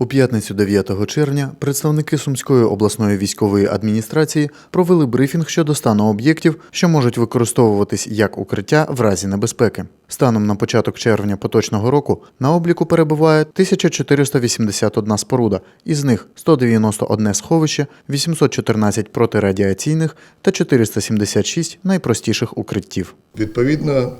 У п'ятницю 9 червня представники Сумської обласної військової адміністрації провели брифінг щодо стану об'єктів, що можуть використовуватись як укриття в разі небезпеки. Станом на початок червня поточного року на обліку перебуває 1481 споруда, із них 191 сховище, 814 протирадіаційних та 476 найпростіших укриттів. Відповідно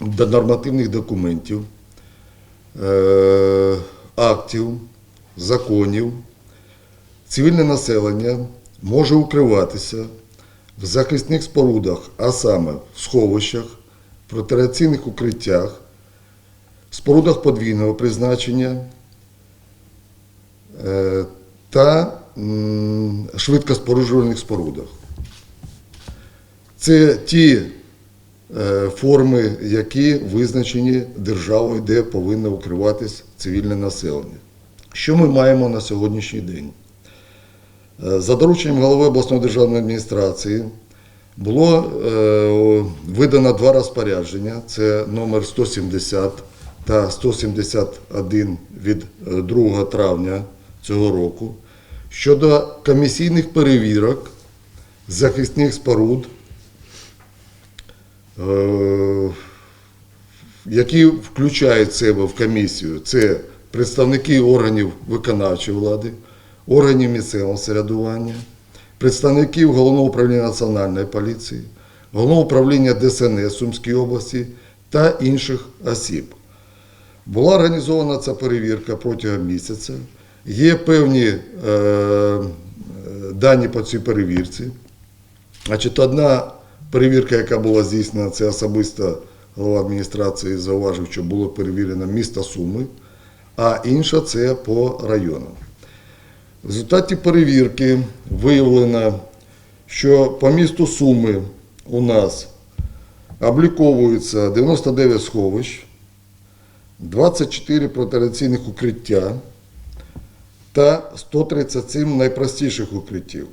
до нормативних документів, е, актів, законів, цивільне населення може укриватися в захисних спорудах, а саме в сховищах, протираційних укриттях, спорудах подвійного призначення е, та швидкоспоружувальних спорудах. Це ті е, форми, які визначені державою, де повинно укриватись цивільне населення. Що ми маємо на сьогоднішній день? Е, За дорученням голови обласної державної адміністрації було е, видано два розпорядження: це номер 170 та 171 від е, 2 травня цього року щодо комісійних перевірок захисних споруд е, які включають себе в комісію, це представники органів виконавчої влади, органів місцевого самоврядування, представників Головного управління Національної поліції, Головного управління ДСНС Сумської області та інших осіб. Була організована ця перевірка протягом місяця. Є певні е, дані по цій перевірці. Значить, одна перевірка, яка була здійснена, це особисто голова адміністрації зауважив, що було перевірено місто Суми, а інша це по районам. В результаті перевірки виявлено, що по місту Суми у нас обліковується 99 сховищ, 24 протираційних укриття та 137 найпростіших укриттів.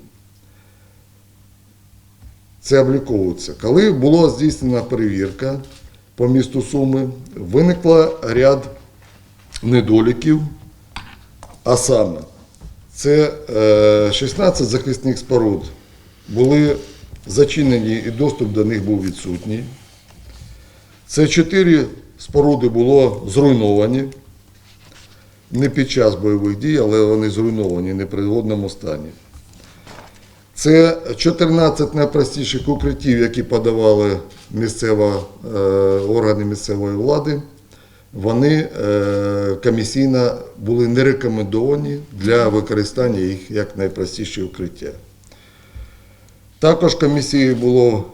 Це обліковується. Коли була здійснена перевірка по місту Суми, виникло ряд недоліків, а саме, це е, 16 захисних споруд були зачинені і доступ до них був відсутній. Це 4 споруди було зруйновані не під час бойових дій, але вони зруйновані в непригодному стані. Це 14 найпростіших укриттів, які подавали місцева, е, органи місцевої влади. Вони е, комісійно були не рекомендовані для використання їх як найпростіші укриття. Також комісією було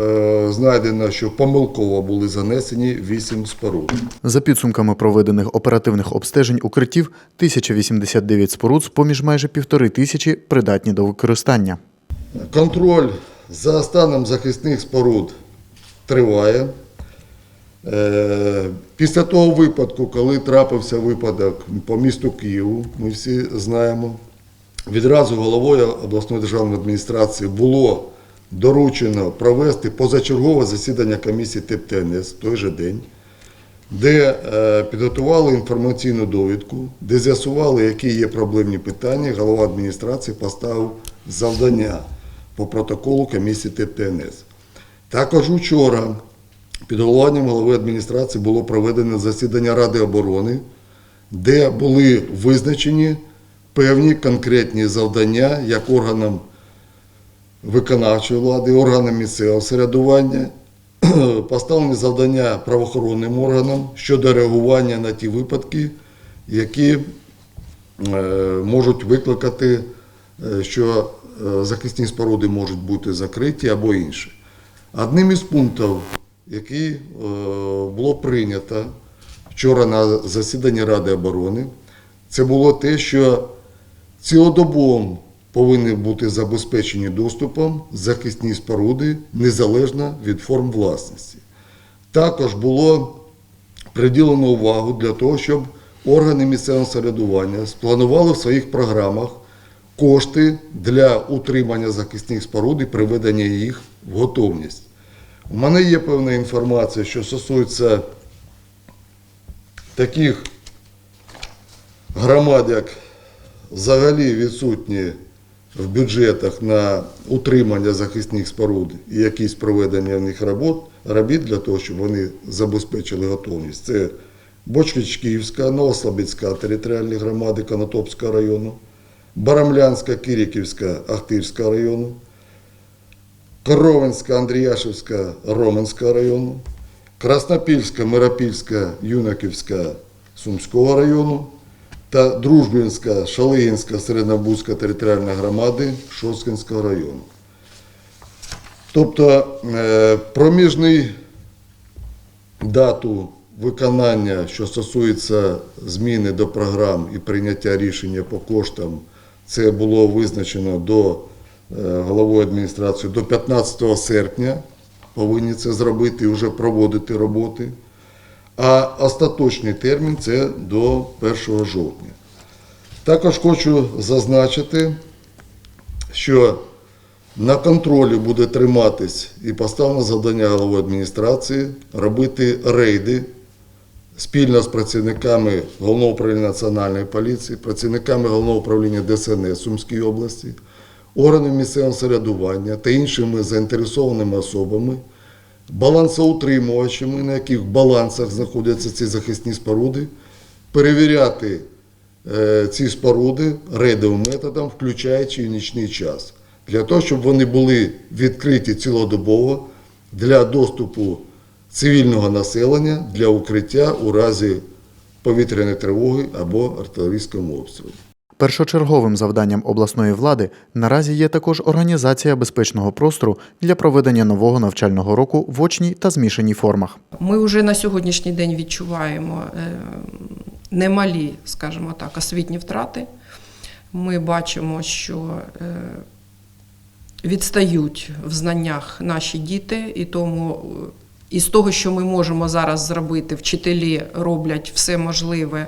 е, знайдено, що помилково були занесені 8 споруд. За підсумками проведених оперативних обстежень укриттів, 1089 споруд з-поміж майже півтори тисячі придатні до використання. Контроль за станом захисних споруд триває. Е, Після того випадку, коли трапився випадок по місту Києву, ми всі знаємо, відразу головою обласної державної адміністрації було доручено провести позачергове засідання комісії ТЕП-ТНС в той же день, де е, підготували інформаційну довідку, де з'ясували, які є проблемні питання. Голова адміністрації поставив завдання по протоколу комісії ТЕП-ТНС. Також учора під головуванням голови адміністрації було проведено засідання Ради оборони, де були визначені певні конкретні завдання як органам виконавчої влади, органам місцевого самоврядування, поставлені завдання правоохоронним органам щодо реагування на ті випадки, які е, можуть викликати, е, що е, захисні споруди можуть бути закриті або інші. Одним із пунктів, який е, було прийнято вчора на засіданні Ради оборони, це було те, що цілодобово повинні бути забезпечені доступом захисні споруди незалежно від форм власності. Також було приділено увагу для того, щоб органи місцевого самоврядування спланували в своїх програмах кошти для утримання захисних споруд і приведення їх в готовність. У мене є певна інформація, що стосується таких громад, як взагалі відсутні в бюджетах на утримання захисних споруд і якісь проведення в них робот, робіт для того, щоб вони забезпечили готовність. Це Бочківська, Новослобідська територіальні громади Конотопського району, Барамлянська, Кириківська, Ахтирського району, Коровинська, Андріяшівська, Роменського району, Краснопільська, Миропільська, Юнаківська, Сумського району та Дружбінська, Шалигінська, Середнобузька територіальна громади Шосткинського району. Тобто е, проміжний дату виконання, що стосується зміни до програм і прийняття рішення по коштам, це було визначено до головою адміністрації до 15 серпня. Повинні це зробити і вже проводити роботи. А остаточний термін це до 1 жовтня. Також хочу зазначити, що на контролі буде триматись і поставлено завдання голови адміністрації робити рейди спільно з працівниками Головного управління Національної поліції, працівниками Головного управління ДСНС Сумській області, органів місцевого самоврядування та іншими заінтересованими особами, балансоутримувачами, на яких балансах знаходяться ці захисні споруди, перевіряти е, ці споруди рейдовим методом, включаючи і нічний час, для того, щоб вони були відкриті цілодобово для доступу цивільного населення для укриття у разі повітряної тривоги або артилерійського обстрілу. Першочерговим завданням обласної влади наразі є також організація безпечного простору для проведення нового навчального року в очній та змішаній формах. Ми вже на сьогоднішній день відчуваємо е, немалі, скажімо так, освітні втрати. Ми бачимо, що е, відстають в знаннях наші діти, і тому е, із того, що ми можемо зараз зробити, вчителі роблять все можливе.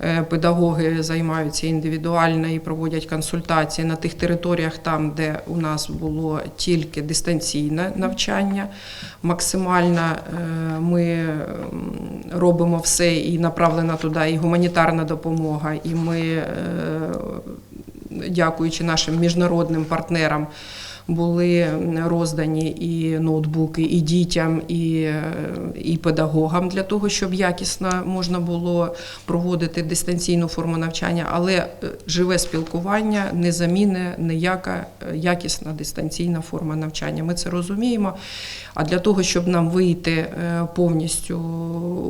е, Педагоги займаються індивідуально і проводять консультації на тих територіях, там, де у нас було тільки дистанційне навчання. Максимально е, ми робимо все і направлена туди і гуманітарна допомога, і ми, е, дякуючи нашим міжнародним партнерам, були роздані і ноутбуки, і дітям, і, і педагогам для того, щоб якісно можна було проводити дистанційну форму навчання, але е, живе спілкування не заміни ніяка е, якісна дистанційна форма навчання. Ми це розуміємо. А для того, щоб нам вийти е, повністю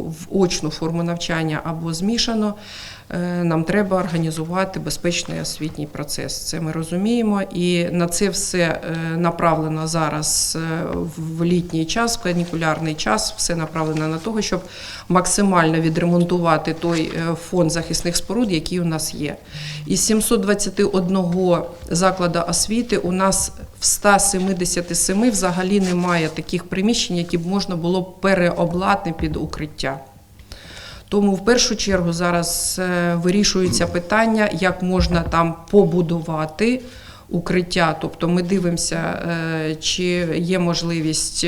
в очну форму навчання або змішано, нам треба організувати безпечний освітній процес. Це ми розуміємо, і на це все е, направлено зараз е, в літній час, в канікулярний час. Все направлено на того, щоб максимально відремонтувати той е, фонд захисних споруд, який у нас є. Із 721 закладу освіти у нас в 177 взагалі немає таких приміщень, які б можна було переобладнати під укриття. Тому в першу чергу зараз е, вирішується питання, як можна там побудувати укриття. Тобто ми дивимося, е, чи є можливість.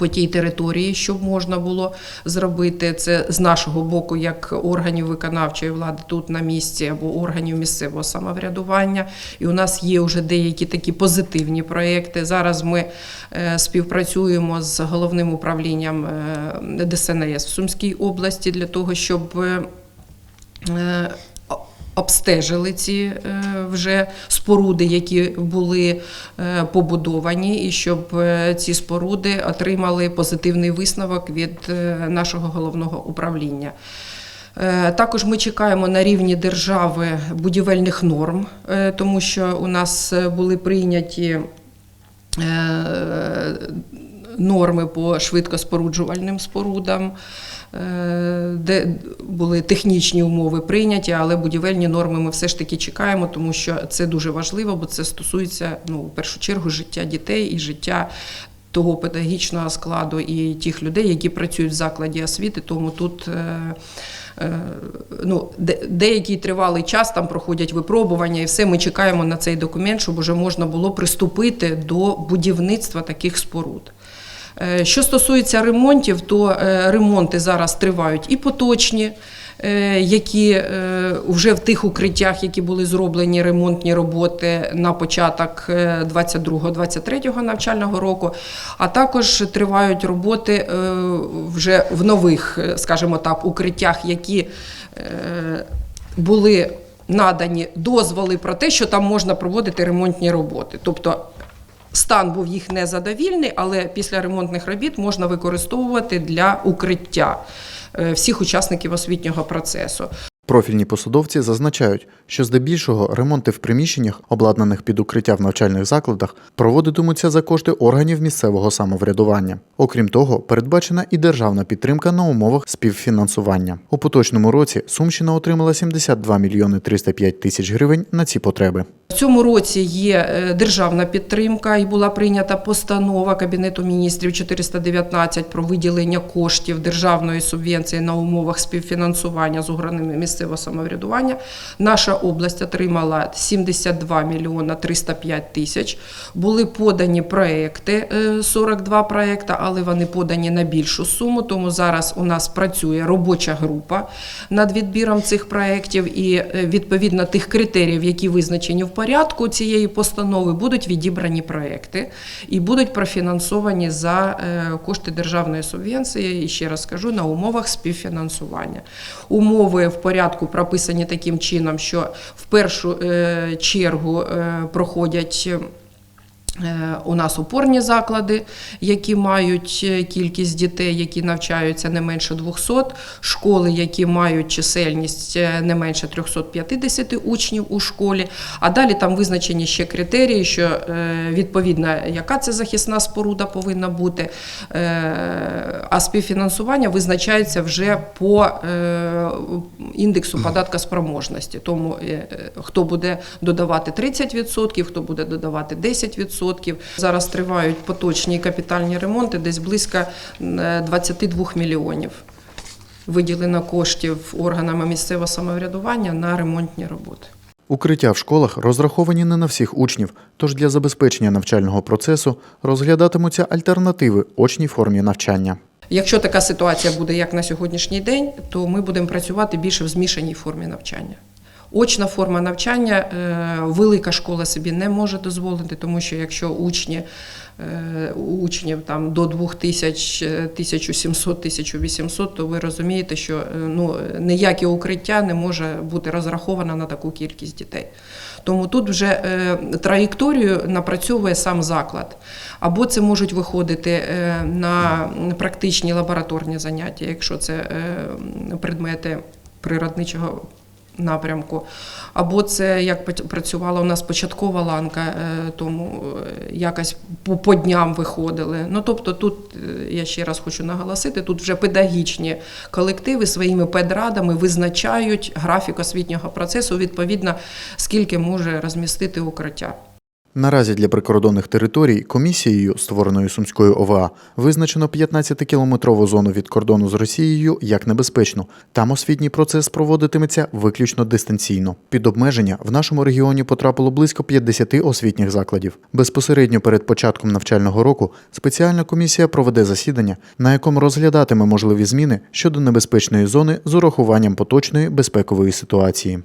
По тій території, щоб можна було зробити це з нашого боку, як органів виконавчої влади тут на місці або органів місцевого самоврядування. І у нас є вже деякі такі позитивні проекти. Зараз ми е, співпрацюємо з головним управлінням е, ДСНС в Сумській області для того, щоб е, обстежили ці вже споруди, які були е, побудовані, і щоб е, ці споруди отримали позитивний висновок від е, нашого головного управління. Також ми чекаємо на рівні держави будівельних норм, тому що у нас були прийняті норми по швидкоспоруджувальним спорудам, е, де були технічні умови прийняті, але будівельні норми ми все ж таки чекаємо, тому що це дуже важливо, бо це стосується ну, в першу чергу життя дітей і життя. Того педагогічного складу і тих людей, які працюють в закладі освіти, тому тут е, е, ну, де- деякий тривалий час там проходять випробування, і все. Ми чекаємо на цей документ, щоб вже можна було приступити до будівництва таких споруд. Е, Що стосується ремонтів, то е, ремонти зараз тривають і поточні. е, які вже в тих укриттях, які були зроблені ремонтні роботи на початок 22-23 навчального року, а також тривають роботи вже в нових, скажімо так, укриттях, які були надані дозволи про те, що там можна проводити ремонтні роботи. Тобто стан був їх незадовільний, але після ремонтних робіт можна використовувати для укриття е, всіх учасників освітнього процесу. Профільні посадовці зазначають, що здебільшого ремонти в приміщеннях, обладнаних під укриття в навчальних закладах, проводитимуться за кошти органів місцевого самоврядування. Окрім того, передбачена і державна підтримка на умовах співфінансування. У поточному році Сумщина отримала 72 мільйони 305 тисяч гривень на ці потреби. В цьому році є е, державна підтримка і була прийнята постанова Кабінету міністрів 419 про виділення коштів державної субвенції на умовах співфінансування з органами місцевого самоврядування. Наша область отримала 72 мільйона 305 тисяч. Були подані проекти, е, 42 проекти, але вони подані на більшу суму. Тому зараз у нас працює робоча група над відбіром цих проєктів і е, відповідно тих критеріїв, які визначені в порядку цієї постанови, будуть відібрані проекти і будуть профінансовані за е, кошти державної субвенції. І ще раз скажу на умовах співфінансування. Умови в порядку прописані таким чином, що в першу е, чергу е, проходять. Е, У нас опорні заклади, які мають е, кількість дітей, які навчаються не менше 200, школи, які мають чисельність е, не менше 350 учнів у школі. А далі там визначені ще критерії, що відповідно, яка це захисна споруда повинна бути. А співфінансування визначається вже по індексу податка спроможності. Тому хто буде додавати 30%, хто буде додавати 10%. Зараз тривають поточні капітальні ремонти, десь близько е, 22 мільйонів. Виділено коштів органами місцевого самоврядування на ремонтні роботи. Укриття в школах розраховані не на всіх учнів, тож для забезпечення навчального процесу розглядатимуться альтернативи очній формі навчання. Якщо така ситуація буде як на сьогоднішній день, то ми будемо працювати більше в змішаній формі навчання. Очна форма навчання е, велика школа собі не може дозволити, тому що якщо учні е, учнів там до 2000, е, 1700, 1800, то ви розумієте, що е, ну, ніяке укриття не може бути розраховано на таку кількість дітей. Тому тут вже траєкторію напрацьовує сам заклад. Або це можуть виходити на практичні лабораторні заняття, якщо це предмети природничого напрямку. Або це як працювала у нас початкова ланка, е, тому е, якось по, по дням виходили. Ну тобто, тут е, я ще раз хочу наголосити, тут вже педагогічні колективи своїми педрадами визначають графік освітнього процесу, відповідно, скільки може розмістити укриття. Наразі для прикордонних територій комісією, створеною Сумською ОВА, визначено 15-кілометрову зону від кордону з Росією як небезпечну. Там освітній процес проводитиметься виключно дистанційно. Під обмеження в нашому регіоні потрапило близько 50 освітніх закладів. Безпосередньо перед початком навчального року спеціальна комісія проведе засідання, на якому розглядатиме можливі зміни щодо небезпечної зони з урахуванням поточної безпекової ситуації.